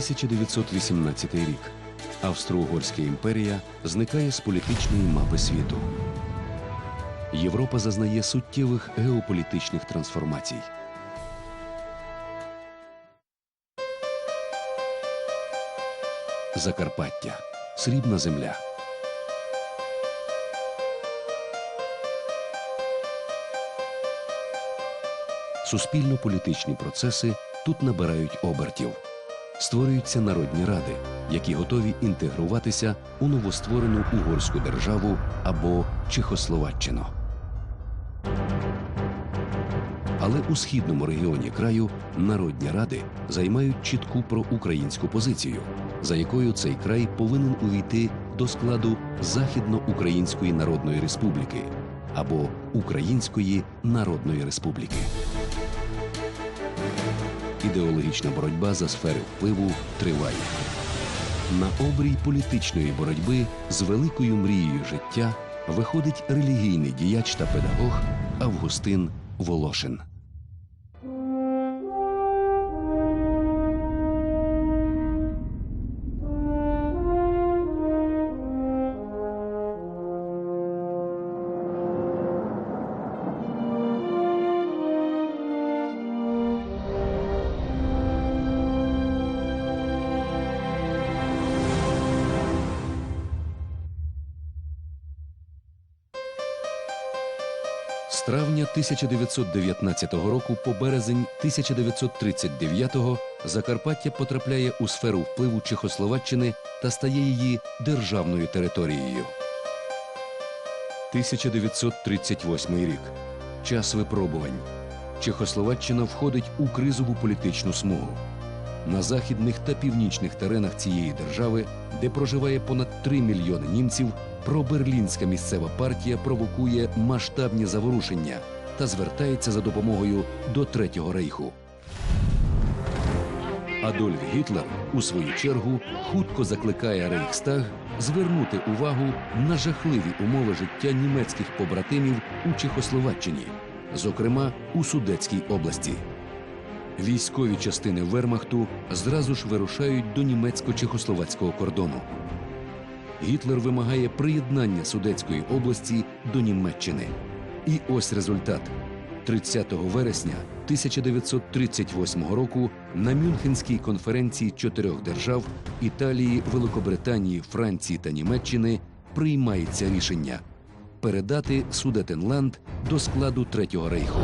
1918 рік. Австро-Угорська імперія зникає з політичної мапи світу. Європа зазнає суттєвих геополітичних трансформацій. Закарпаття срібна земля. Суспільно-політичні процеси тут набирають обертів. Створюються народні ради, які готові інтегруватися у новостворену угорську державу або Чехословаччину. Але у східному регіоні краю народні ради займають чітку проукраїнську позицію, за якою цей край повинен увійти до складу Західноукраїнської Народної Республіки або Української Народної Республіки. Ідеологічна боротьба за сфери впливу триває. На обрій політичної боротьби з великою мрією життя виходить релігійний діяч та педагог Августин Волошин. 1919 року по березень 1939 Закарпаття потрапляє у сферу впливу Чехословаччини та стає її державною територією. 1938 рік. Час випробувань. Чехословаччина входить у кризову політичну смугу. На західних та північних теренах цієї держави, де проживає понад 3 мільйони німців, проберлінська місцева партія провокує масштабні заворушення та звертається за допомогою до Третього рейху. Адольф Гітлер, у свою чергу, хутко закликає Рейхстаг звернути увагу на жахливі умови життя німецьких побратимів у Чехословаччині, зокрема у Судетській області. Військові частини Вермахту зразу ж вирушають до німецько-чехословацького кордону. Гітлер вимагає приєднання Судетської області до Німеччини. І ось результат. 30 вересня 1938 року на Мюнхенській конференції чотирьох держав Італії, Великобританії, Франції та Німеччини приймається рішення передати Судетенланд до складу Третього рейху.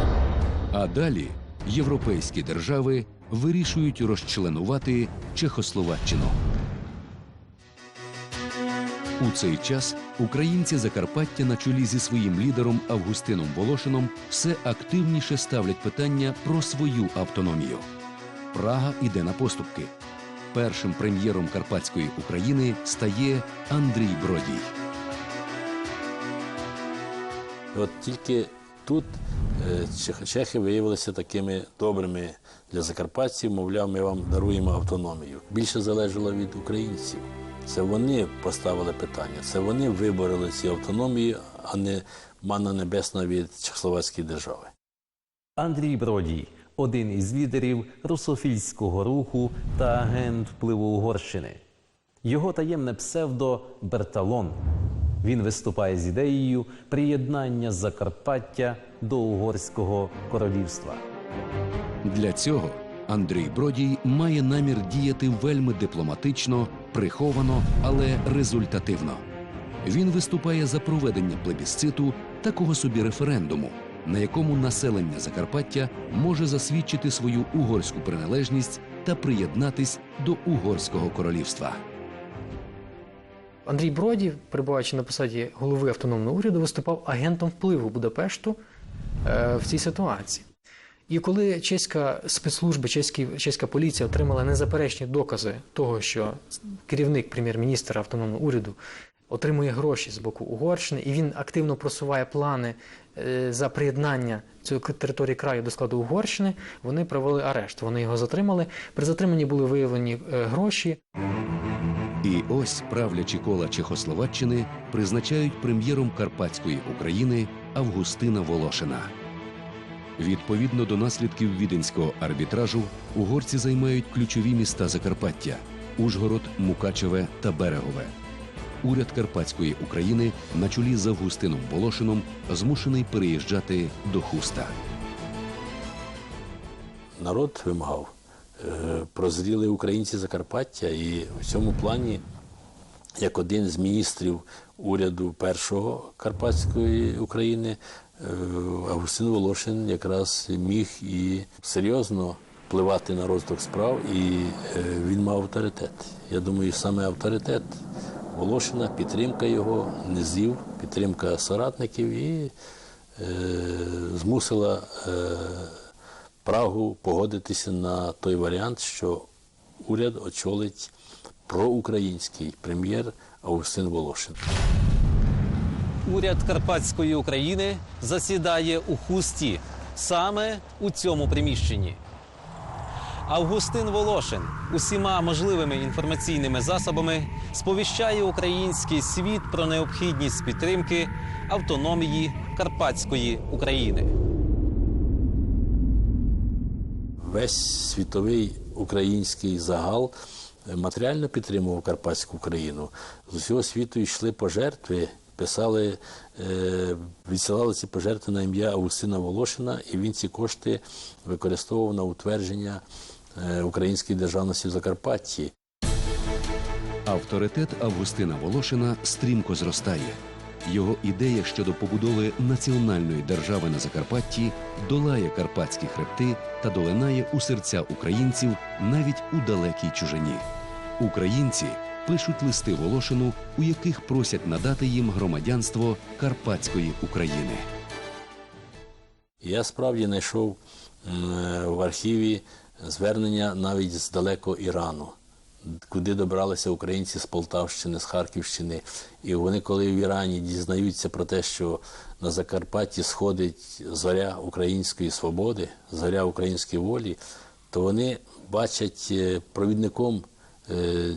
А далі європейські держави вирішують розчленувати Чехословаччину. У цей час українці Закарпаття на чолі зі своїм лідером Августином Волошином все активніше ставлять питання про свою автономію. Прага іде на поступки. Першим прем'єром Карпатської України стає Андрій Бродій. От тільки тут е, чехи виявилися такими добрими для закарпатців, мовляв, ми вам даруємо автономію. Більше залежало від українців. Це вони поставили питання, це вони вибороли ці автономії, а не манна небесна від Чехословацької держави. Андрій Бродій один із лідерів русофільського руху та агент впливу Угорщини. Його таємне псевдо Берталон. Він виступає з ідеєю приєднання Закарпаття до Угорського королівства. Для цього Андрій Бродій має намір діяти вельми дипломатично, приховано, але результативно. Він виступає за проведення плебісциту такого собі референдуму, на якому населення Закарпаття може засвідчити свою угорську приналежність та приєднатись до угорського королівства. Андрій Бродів, перебуваючи на посаді голови автономного уряду, виступав агентом впливу Будапешту е, в цій ситуації. І коли чеська спецслужба, чеські, чеська поліція отримала незаперечні докази того, що керівник прем'єр-міністра автономного уряду отримує гроші з боку Угорщини, і він активно просуває плани е, за приєднання цієї території краю до складу Угорщини, вони провели арешт. Вони його затримали. При затриманні були виявлені е, гроші. І ось правлячі кола Чехословаччини призначають прем'єром Карпатської України Августина Волошина. Відповідно до наслідків віденського арбітражу, угорці займають ключові міста Закарпаття Ужгород, Мукачеве та Берегове. Уряд Карпатської України на чолі з Августином Волошином змушений переїжджати до Хуста. народ вимагав. Е, Прозріли українці Закарпаття, і в цьому плані, як один з міністрів уряду першого Карпатської України, Августин Волошин якраз міг і серйозно впливати на розвиток справ, і е, він мав авторитет. Я думаю, саме авторитет Волошина, підтримка його низів, підтримка соратників і е, змусила. Е, Прагу погодитися на той варіант, що уряд очолить проукраїнський прем'єр Августин Волошин. Уряд Карпатської України засідає у хусті саме у цьому приміщенні. Августин Волошин усіма можливими інформаційними засобами сповіщає український світ про необхідність підтримки автономії Карпатської України. Весь світовий український загал е, матеріально підтримував Карпатську Україну. З усього світу йшли пожертви, писали, е, відсилали ці пожертви на ім'я Августина Волошина, і він ці кошти використовував на утвердження е, української державності в Закарпатті. Авторитет Августина Волошина стрімко зростає. Його ідея щодо побудови національної держави на Закарпатті долає карпатські хребти та долинає у серця українців навіть у далекій чужині. Українці пишуть листи Волошину, у яких просять надати їм громадянство Карпатської України. Я справді знайшов в архіві звернення навіть з далекого Ірану, куди добралися українці з Полтавщини, з Харківщини. І вони, коли в Ірані дізнаються про те, що на Закарпатті сходить зоря української свободи, зоря української волі, то вони бачать е, провідником е,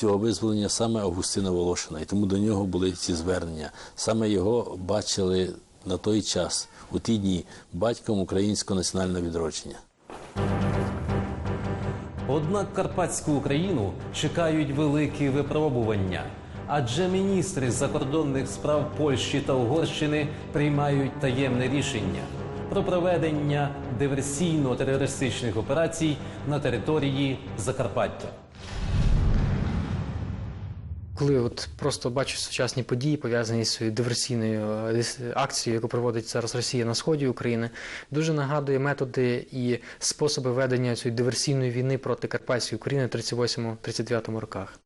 цього визволення саме Августина Волошина. І тому до нього були ці звернення. Саме його бачили на той час, у ті дні, батьком українського національного відродження. Однак Карпатську Україну чекають великі випробування, адже міністри закордонних справ Польщі та Угорщини приймають таємне рішення про проведення диверсійно-терористичних операцій на території Закарпаття. Коли от просто бачу сучасні події, пов'язані з диверсійною е, акцією, яку проводить зараз Росія на сході України, дуже нагадує методи і способи ведення цієї диверсійної війни проти Карпатської України в 38-39 роках.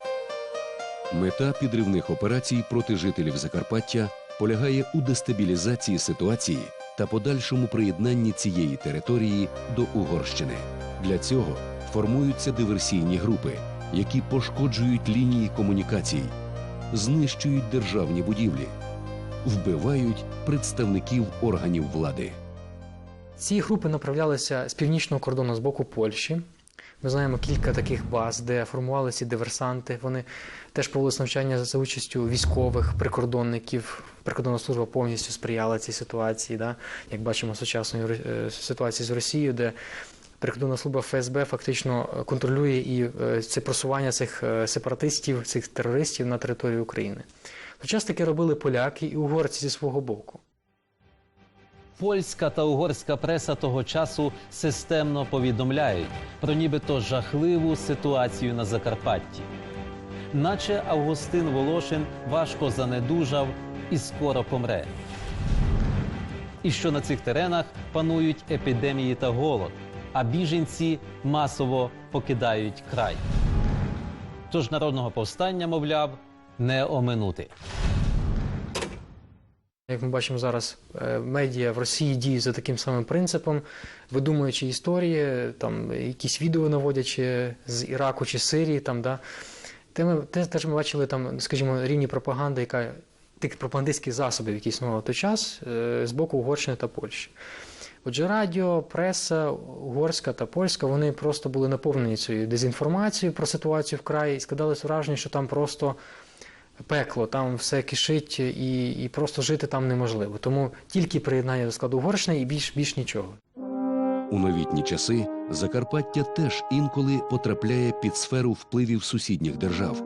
Мета підривних операцій проти жителів Закарпаття полягає у дестабілізації ситуації та подальшому приєднанні цієї території до Угорщини. Для цього формуються диверсійні групи, які пошкоджують лінії комунікацій, знищують державні будівлі, вбивають представників органів влади. Ці групи направлялися з північного кордону з боку Польщі. Ми знаємо кілька таких баз, де формувалися диверсанти. Вони теж проводились навчання за участю військових прикордонників. Прикордонна служба повністю сприяла цій ситуації. Да? Як бачимо сучасної е, ситуації з Росією, де прикордонна служба ФСБ фактично е, контролює і е, це просування цих е, сепаратистів, цих терористів на територію України. Час таке робили поляки і угорці зі свого боку. Польська та угорська преса того часу системно повідомляють про нібито жахливу ситуацію на Закарпатті. Наче Августин Волошин важко занедужав і скоро помре. І що на цих теренах панують епідемії та голод, а біженці масово покидають край. Тож народного повстання, мовляв, не оминути. Як ми бачимо зараз, е, медіа в Росії діють за таким самим принципом, видумуючи історії, там якісь відео наводячи з Іраку чи Сирії, там да. Те ми те, теж ми бачили там, скажімо, рівні пропаганди, яка тих пропагандистських засобів, які існували в той час, е, з боку Угорщини та Польщі. Отже, радіо, преса угорська та польська, вони просто були наповнені цією дезінформацією про ситуацію в краї і складалось враження, що там просто пекло, там все кишить і, і просто жити там неможливо. Тому тільки приєднання до складу Угорщини і більш, більш нічого. У новітні часи Закарпаття теж інколи потрапляє під сферу впливів сусідніх держав.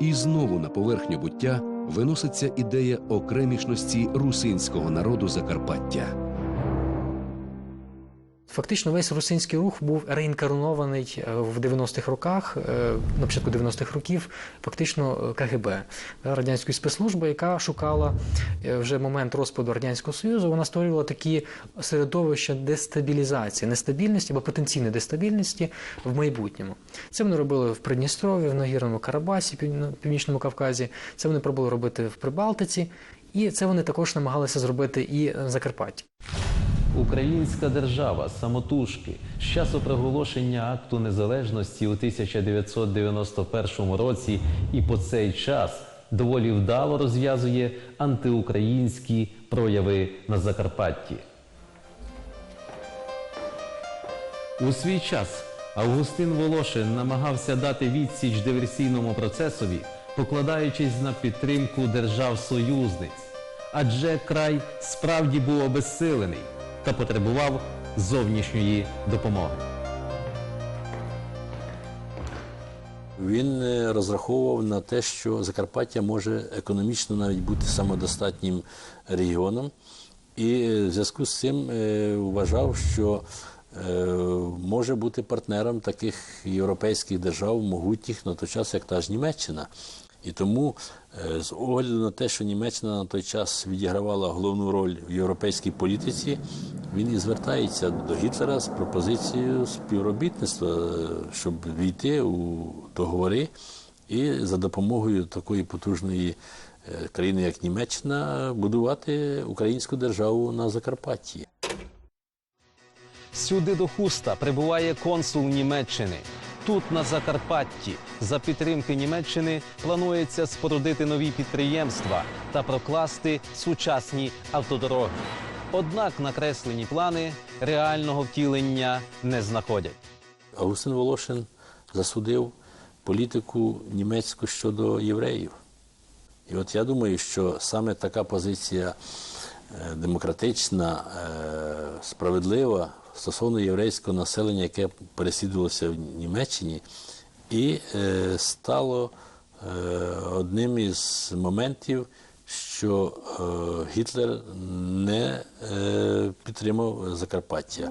І знову на поверхню буття виноситься ідея окремішності русинського народу Закарпаття. Фактично весь русинський рух був реінкарнований е, в 90-х роках, е, на початку 90-х років, фактично е, КГБ, радянської спецслужби, яка шукала вже момент розпаду радянського союзу. Вона створювала такі середовища дестабілізації, нестабільності або потенційної дестабільності в майбутньому. Це вони робили в Придністров'ї, в Нагірному Карабасі, Пів- Північному Кавказі. Це вони пробували робити в Прибалтиці, і це вони також намагалися зробити і в Закарпатті. Українська держава самотужки. З часу проголошення акту незалежності у 1991 році і по цей час доволі вдало розв'язує антиукраїнські прояви на Закарпатті. У свій час Августин Волошин намагався дати відсіч диверсійному процесові, покладаючись на підтримку держав-союзниць, адже край справді був обезсилений та потребував зовнішньої допомоги. Він е, розраховував на те, що Закарпаття може економічно навіть бути самодостатнім регіоном, і е, в зв'язку з цим е, вважав, що може бути партнером таких європейських держав, могутніх на той час, як та ж Німеччина. І тому, з огляду на те, що Німеччина на той час відігравала головну роль в європейській політиці, він і звертається до Гітлера з пропозицією співробітництва, щоб війти у договори і за допомогою такої потужної е, країни, як Німеччина, будувати українську державу на Закарпатті. Сюди до Хуста прибуває консул Німеччини. Тут, на Закарпатті, за підтримки Німеччини планується спорудити нові підприємства та прокласти сучасні автодороги. Однак накреслені плани реального втілення не знаходять. Августин Волошин засудив політику німецьку щодо євреїв. І от я думаю, що саме така позиція е, демократична, е, справедлива стосовно єврейського населення, яке переслідувалося в Німеччині, і е, стало одним із моментів, що е, Гітлер не е, підтримав Закарпаття.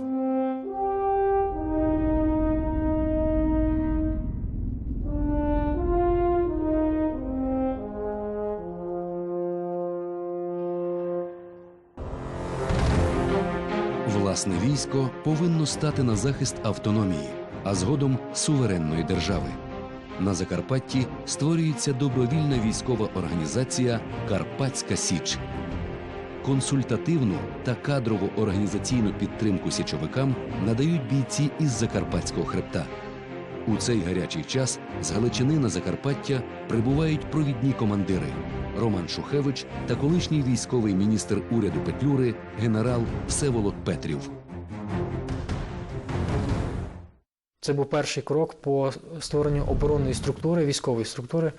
Власне військо повинно стати на захист автономії, а згодом суверенної держави. На Закарпатті створюється добровільна військова організація Карпатська Січ. Консультативну та кадрову організаційну підтримку січовикам надають бійці із Закарпатського хребта. У цей гарячий час з Галичини на Закарпаття прибувають провідні командири Роман Шухевич та колишній військовий міністр уряду Петлюри генерал Всеволод Петрів. Це був перший крок по створенню оборонної структури, військової структури,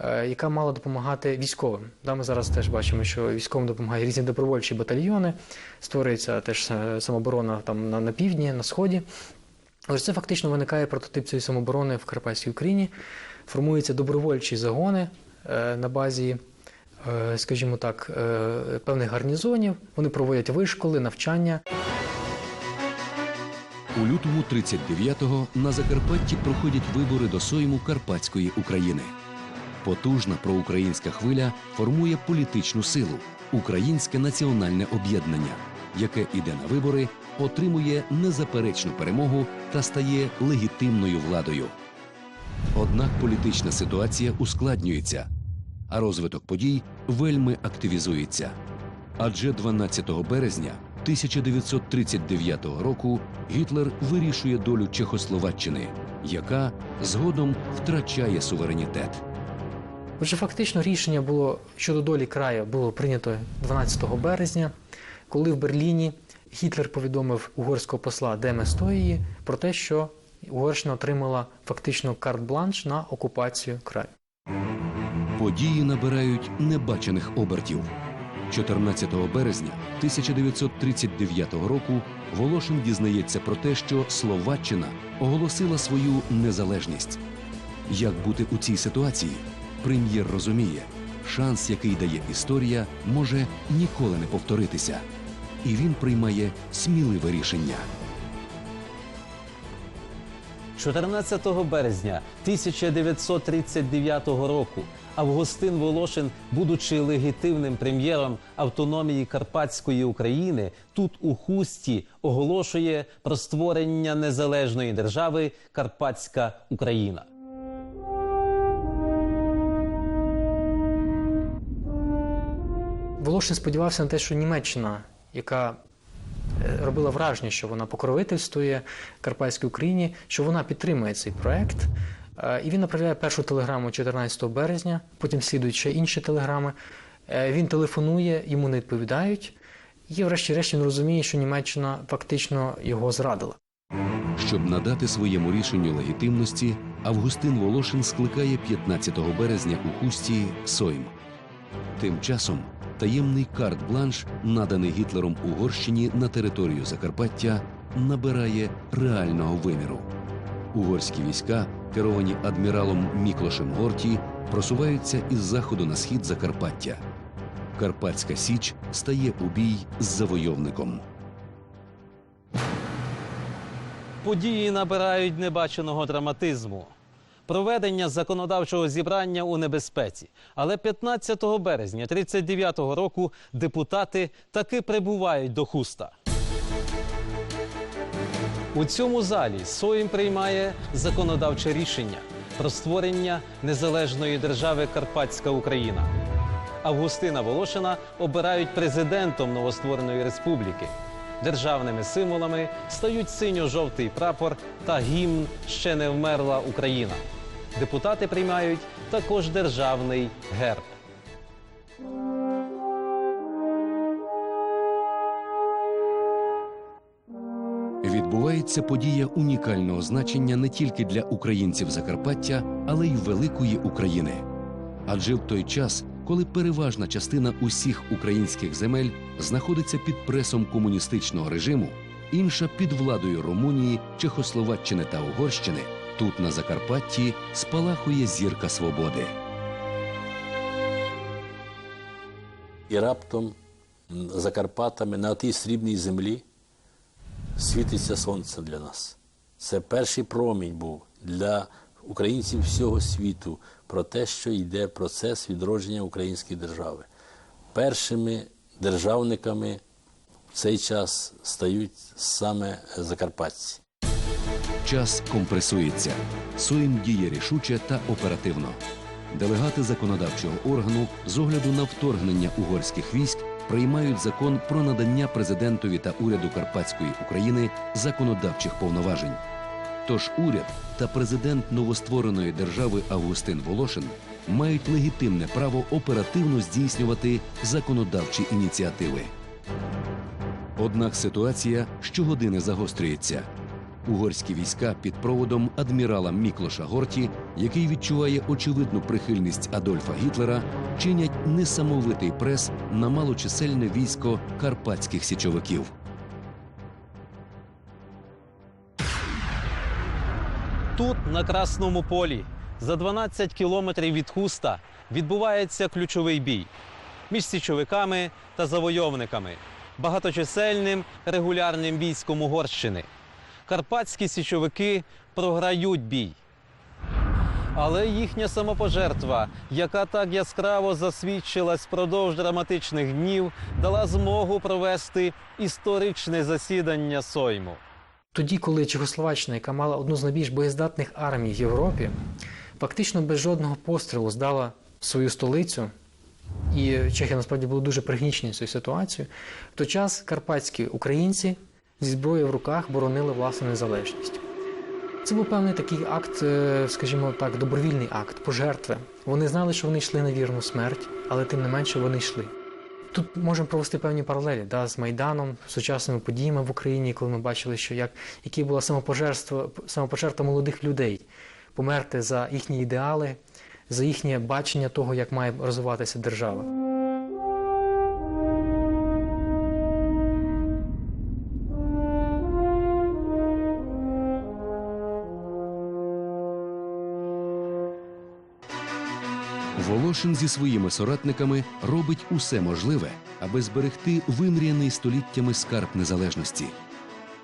е, яка мала допомагати військовим. Ми зараз теж бачимо, що військовим допомагають різні добровольчі батальйони, створюється теж е, самооборона там на, на півдні, на сході. Ось це фактично виникає прототип цієї самооборони в Карпатській Україні. Формуються добровольчі загони е, на базі, скажімо так, певних гарнізонів. Вони проводять вишколи, навчання. У лютому 39-го на Закарпатті проходять вибори до Сойму Карпатської України. Потужна проукраїнська хвиля формує політичну силу Українське національне об'єднання, яке іде на вибори, отримує незаперечну перемогу та стає легітимною владою. Однак політична ситуація ускладнюється, а розвиток подій вельми активізується. Адже 12 березня 1939 року Гітлер вирішує долю Чехословаччини, яка згодом втрачає суверенітет. Отже, фактично рішення було щодо долі краю було прийнято 12 березня, коли в Берліні Гітлер повідомив угорського посла Деме Стої про те, що Угорщина отримала фактично карт-бланш на окупацію краю. Події набирають небачених обертів. 14 березня 1939 року Волошин дізнається про те, що Словаччина оголосила свою незалежність. Як бути у цій ситуації? Прем'єр розуміє, шанс, який дає історія, може ніколи не повторитися. І він приймає сміливе рішення. 14 березня 1939 року Августин Волошин, будучи легітимним прем'єром автономії Карпатської України, тут у Хусті оголошує про створення незалежної держави Карпатська Україна. Волошин сподівався на те, що Німеччина, яка е, робила враження, що вона покровительствує Карпатській Україні, що вона підтримує цей проект. Е, І він направляє першу телеграму 14 березня, потім слідують ще інші телеграми. Е, Він телефонує, йому не відповідають. І, врешті-решт, він розуміє, що Німеччина фактично його зрадила. Щоб надати своєму рішенню легітимності, Августин Волошин скликає 15 березня у хусті Сойм. Тим часом таємний карт-бланш, наданий Гітлером Угорщині на територію Закарпаття, набирає реального виміру. Угорські війська, керовані адміралом Міклошем Горті, просуваються із заходу на схід Закарпаття. Карпатська Січ стає у бій з завойовником. Події набирають небаченого драматизму. Проведення законодавчого зібрання у небезпеці. Але 15 березня 39-го року депутати таки прибувають до хуста. У цьому залі Соїм приймає законодавче рішення про створення незалежної держави Карпатська Україна. Августина Волошина обирають президентом новоствореної республіки. Державними символами стають синьо-жовтий прапор та гімн Ще не вмерла Україна. Депутати приймають також державний герб. Відбувається подія унікального значення не тільки для українців Закарпаття, але й великої України. Адже в той час, коли переважна частина усіх українських земель знаходиться під пресом комуністичного режиму, інша під владою Румунії, Чехословаччини та Угорщини, тут на Закарпатті спалахує зірка свободи. І раптом м, за Карпатами на тій срібній землі світиться сонце для нас. Це перший промінь був для українців всього світу про те, що йде процес відродження української держави. Першими державниками в цей час стають саме закарпатці. Час компресується. Соєм діє рішуче та оперативно. Делегати законодавчого органу з огляду на вторгнення угорських військ приймають закон про надання президентові та уряду Карпатської України законодавчих повноважень. Тож уряд та президент новоствореної держави Августин Волошин мають легітимне право оперативно здійснювати законодавчі ініціативи. Однак ситуація щогодини загострюється. Угорські війська під проводом адмірала Міклоша Горті, який відчуває очевидну прихильність Адольфа Гітлера, чинять несамовитий прес на малочисельне військо карпатських січовиків. Тут, на Красному полі, за 12 кілометрів від хуста, відбувається ключовий бій між січовиками та завойовниками, багаточисельним регулярним військом Угорщини. Карпатські січовики програють бій. Але їхня самопожертва, яка так яскраво засвідчилась впродовж драматичних днів, дала змогу провести історичне засідання Сойму. Тоді, коли Чехословаччина, яка мала одну з найбільш боєздатних армій в Європі, фактично без жодного пострілу здала свою столицю, і чехи насправді були дуже пригнічені цією ситуацією, в той час карпатські українці зі зброєю в руках боронили власну незалежність. Це був певний такий акт, е, скажімо так, добровільний акт, пожертви. Вони знали, що вони йшли на вірну смерть, але тим не менше вони йшли. Тут можемо провести певні паралелі да, з Майданом, сучасними подіями в Україні, коли ми бачили, що як, які була самопожертва, самопожертва молодих людей померти за їхні ідеали, за їхнє бачення того, як має розвиватися держава. Волошин зі своїми соратниками робить усе можливе, аби зберегти вимріяний століттями скарб незалежності.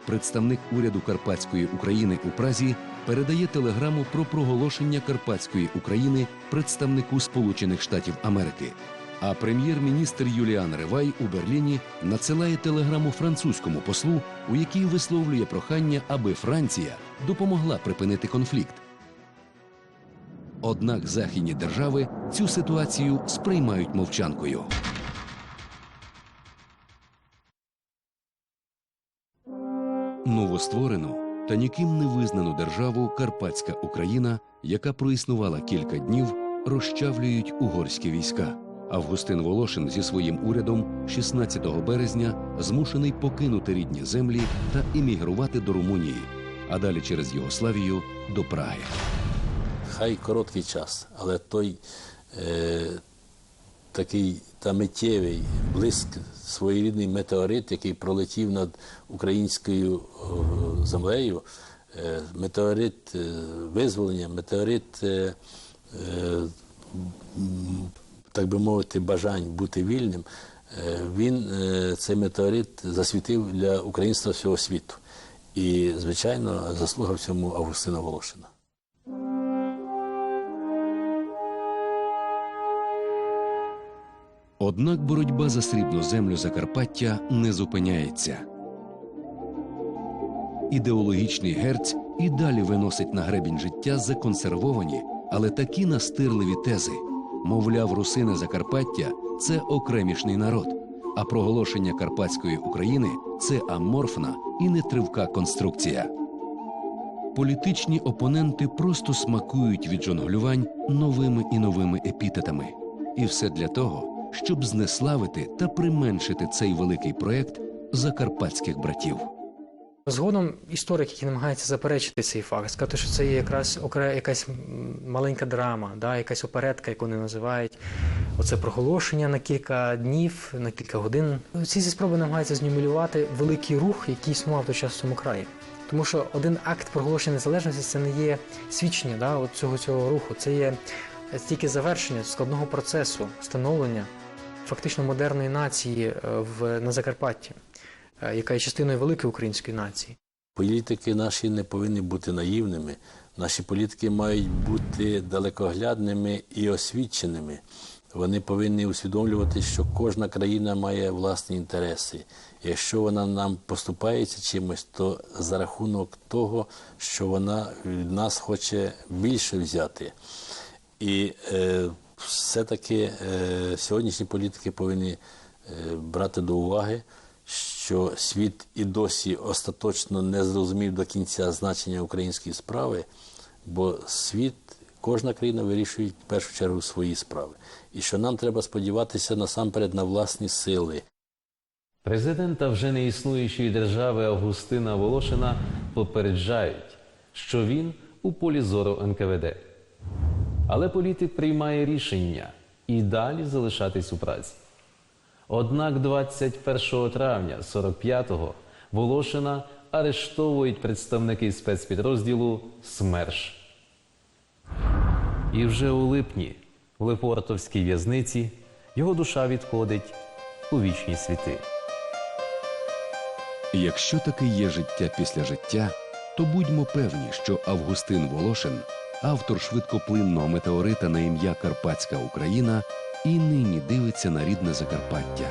Представник уряду Карпатської України у Празі передає телеграму про проголошення Карпатської України представнику Сполучених Штатів Америки. А прем'єр-міністр Юліан Ревай у Берліні надсилає телеграму французькому послу, у якій висловлює прохання, аби Франція допомогла припинити конфлікт. Однак західні держави цю ситуацію сприймають мовчанкою. Новостворену та ніким не визнану державу Карпатська Україна, яка проіснувала кілька днів, розчавлюють угорські війська. Августин Волошин зі своїм урядом 16 березня змушений покинути рідні землі та емігрувати до Румунії, а далі через Єгославію до Праги. Хай короткий час, але той е, такий та миттєвий блиск, своєрідний метеорит, який пролетів над українською землею, е, метеорит е, визволення, метеорит, е, е, так би мовити, бажань бути вільним. е, Він цей метеорит засвітив для українства всього світу. І, звичайно, заслуга в цьому Августина Волошина. Однак боротьба за срібну землю Закарпаття не зупиняється. Ідеологічний герць і далі виносить на гребінь життя законсервовані, але такі настирливі тези. Мовляв, русини Закарпаття це окремішний народ, а проголошення Карпатської України це аморфна і нетривка конструкція. Політичні опоненти просто смакують від жонглювань новими і новими епітетами. І все для того, щоб знеславити та применшити цей великий проект закарпатських братів. Згодом історик, який намагається заперечити цей факт, сказати, що це є якраз окре- якась маленька драма, да, якась оперетка, яку вони називають. Оце проголошення на кілька днів, на кілька годин. Ці зі спроби намагаються знімелювати великий рух, який існував той час в цьому краї. Тому що один акт проголошення незалежності це не є свідчення да, от цього, цього руху, це є тільки завершення складного процесу становлення фактично модерної нації е, в, на Закарпатті, е, яка є частиною великої української нації. Політики наші не повинні бути наївними. Наші політики мають бути далекоглядними і освіченими. Вони повинні усвідомлювати, що кожна країна має власні інтереси. Якщо вона нам поступається чимось, то за рахунок того, що вона від нас хоче більше взяти. І е, все-таки е, сьогоднішні політики повинні е, брати до уваги, що світ і досі остаточно не зрозумів до кінця значення української справи, бо світ, кожна країна вирішує в першу чергу свої справи. І що нам треба сподіватися насамперед на власні сили. Президента вже не існуючої держави Августина Волошина попереджають, що він у полі зору НКВД. Але політик приймає рішення і далі залишатись у праці. Однак 21 травня 45-го Волошина арештовують представники спецпідрозділу СМЕРШ. І вже у липні в Лепортовській в'язниці його душа відходить у вічні світи. Якщо таки є життя після життя, то будьмо певні, що Августин Волошин, автор швидкоплинного метеорита на ім'я Карпатська Україна, і нині дивиться на рідне Закарпаття.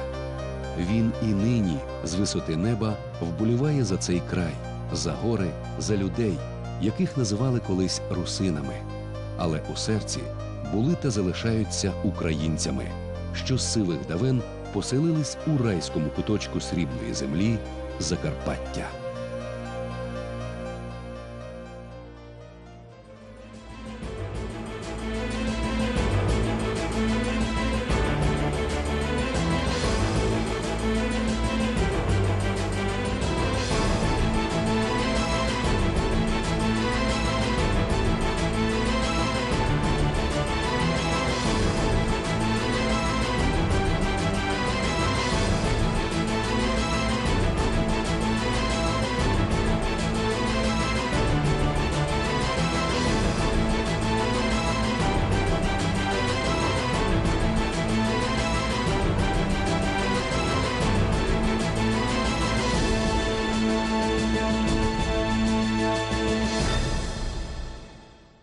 Він і нині з висоти неба вболіває за цей край, за гори, за людей, яких називали колись русинами, але у серці були та залишаються українцями, що з сивих давен поселились у райському куточку срібної землі Закарпаття.